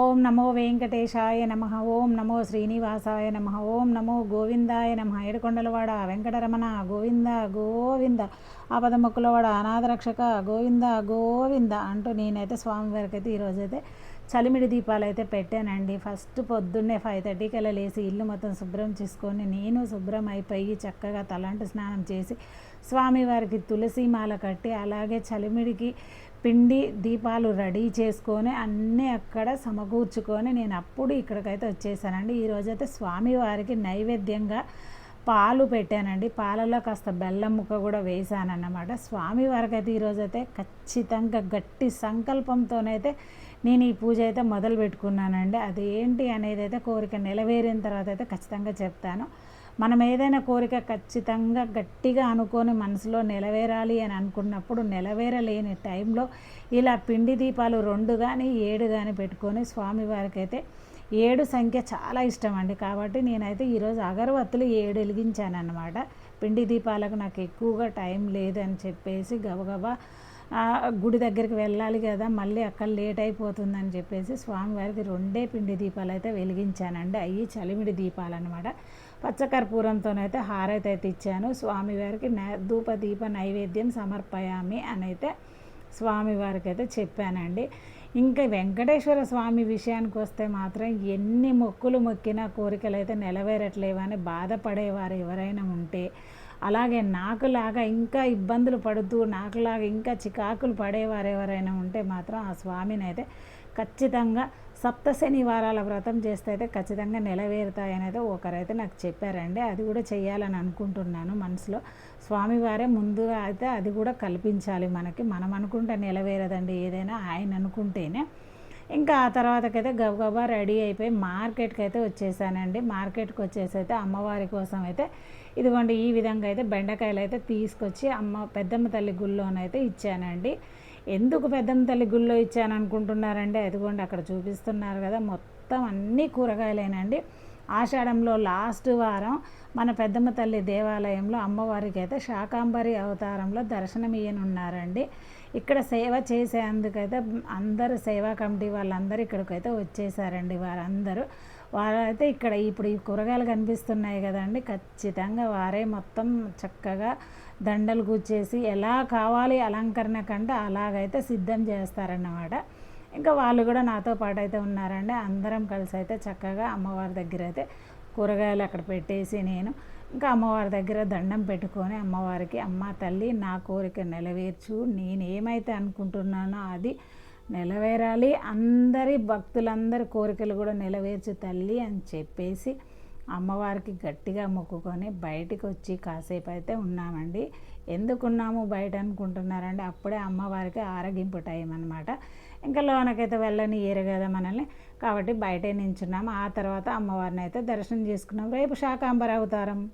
ఓం నమో వెంకటేశాయ నమ. ఓం నమో శ్రీనివాసాయ నమ. ఓం నమో గోవిందాయ నమ. ఏడుకొండలవాడ వెంకటరమణ గోవింద గోవింద. ఆపదముక్కులవాడ అనాథరక్షక గోవింద గోవింద అంటూ నేనైతే స్వామివారికి అయితే ఈరోజైతే చలిమిడి దీపాలు అయితే పెట్టానండి. ఫస్ట్ పొద్దున్నే ఫైవ్ థర్టీకి అలా లేచి ఇల్లు మొత్తం శుభ్రం చేసుకొని నేను శుభ్రం అయిపోయి చక్కగా తలాంటి స్నానం చేసి స్వామివారికి తులసి మాల కట్టి అలాగే చలిమిడికి పిండి దీపాలు రెడీ చేసుకొని అన్నీ అక్కడ సమకూర్చుకొని నేను అప్పుడు ఇక్కడికైతే వచ్చేసానండి. ఈరోజైతే స్వామివారికి నైవేద్యంగా పాలు పెట్టానండి. పాలలో కాస్త బెల్లం ముక్క కూడా వేసానన్నమాట. స్వామి అయితే ఈరోజైతే ఖచ్చితంగా గట్టి సంకల్పంతోనైతే నేను ఈ పూజ అయితే మొదలు పెట్టుకున్నానండి. అది ఏంటి అనేది అయితే కోరిక నెలవేరిన తర్వాత అయితే ఖచ్చితంగా చెప్తాను. మనం ఏదైనా కోరిక ఖచ్చితంగా గట్టిగా అనుకొని మనసులో నెలవేరాలి అని అనుకున్నప్పుడు నెలవేరలేని టైంలో ఇలా పిండి దీపాలు రెండు కానీ ఏడు కానీ పెట్టుకొని స్వామివారికి అయితే ఏడు సంఖ్య చాలా ఇష్టం అండి కాబట్టి నేనైతే ఈరోజు అగరవత్తులు ఏడు వెలిగించాను అనమాట పిండి దీపాలకు నాకు ఎక్కువగా టైం లేదని చెప్పేసి గబగబా గుడి దగ్గరికి వెళ్ళాలి కదా మళ్ళీ అక్కడ లేట్ అయిపోతుందని చెప్పేసి స్వామివారికి రెండే పిండి దీపాలు అయితే వెలిగించానండి. అవి చలిమిడి దీపాలు అనమాట పచ్చకర్పూరంతోనైతే హారతి అయితే ఇచ్చాను. స్వామివారికి ధూప దీప నైవేద్యం సమర్పయామి అని అయితే స్వామివారికి అయితే చెప్పానండి. ఇంకా వెంకటేశ్వర స్వామి విషయానికి వస్తే మాత్రం ఎన్ని మొక్కులు మొక్కినా కోరికలు అయితే నెలవేరట్లేవని బాధపడేవారు ఎవరైనా ఉంటే అలాగే నాకులాగా ఇంకా ఇబ్బందులు పడుతూ నాకులాగా ఇంకా చికాకులు పడేవారు ఎవరైనా ఉంటే మాత్రం ఆ స్వామిని అయితే ఖచ్చితంగా సప్త శనివారాల వ్రతం చేస్తే అయితే ఖచ్చితంగా నెలవేరుతాయనేది ఒకరైతే నాకు చెప్పారండి. అది కూడా చేయాలని అనుకుంటున్నాను మనసులో. స్వామివారే ముందుగా అయితే అది కూడా కల్పించాలి మనకి. మనం అనుకుంటే నెలవేరదండి ఏదైనా ఆయన అనుకుంటేనే. ఇంకా ఆ తర్వాతకైతే గబగబా రెడీ అయిపోయి మార్కెట్కి అయితే వచ్చేసానండి. మార్కెట్కి వచ్చేసి అయితే అమ్మవారి కోసం అయితే ఇదిగోండి ఈ విధంగా అయితే బెండకాయలు అయితే తీసుకొచ్చి అమ్మ పెద్దమ్మ తల్లి గుళ్ళోనైతే ఇచ్చానండి. ఎందుకు పెద్దమ్మ తల్లి గుళ్ళో ఇచ్చాను అనుకుంటున్నారండి అదిగోండి అక్కడ చూపిస్తున్నారు కదా. మొత్తం అన్ని కూరగాయలేనండి. ఆషాఢంలో లాస్ట్ వారం మన పెద్దమ్మ తల్లి దేవాలయంలో అమ్మవారికి అయితే శాకాంబరి అవతారంలో దర్శనం ఇయ్యనున్నారండి ఇక్కడ సేవ చేసేందుకైతే అందరూ సేవా కమిటీ వాళ్ళందరూ ఇక్కడికైతే వచ్చేసారండి వారందరూ. వారైతే ఇక్కడ ఇప్పుడు ఈ కూరగాయలు కనిపిస్తున్నాయి కదండి. ఖచ్చితంగా వారే మొత్తం చక్కగా దండలు కూర్చేసి ఎలా కావాలి అలంకరణ కంటే అలాగైతే సిద్ధం చేస్తారన్నమాట. ఇంకా వాళ్ళు కూడా నాతో పాటు అయితే ఉన్నారండి. అందరం కలిసి అయితే చక్కగా అమ్మవారి దగ్గర అయితే కూరగాయలు అక్కడ పెట్టేసి నేను ఇంకా అమ్మవారి దగ్గర దండం పెట్టుకొని అమ్మవారికి అమ్మ తల్లి నా కోరిక నెలవేర్చు. నేను ఏమైతే అనుకుంటున్నానో అది నెలవేరాలి. అందరి భక్తులందరి కోరికలు కూడా నెలవేర్చు తల్లి అని చెప్పేసి అమ్మవారికి గట్టిగా మొక్కుకొని బయటికి వచ్చి కాసేపు అయితే ఉన్నామండి. ఎందుకున్నాము బయట అనుకుంటున్నారండి? అప్పుడే అమ్మవారికి ఆరగింపు టైం అనమాట ఇంకా లోనకైతే వెళ్ళని ఏరు కదా మనల్ని. కాబట్టి బయటే నించున్నాం. ఆ తర్వాత అమ్మవారిని అయితే దర్శనం చేసుకున్నాం. రేపు శాకాంబర అవతారం.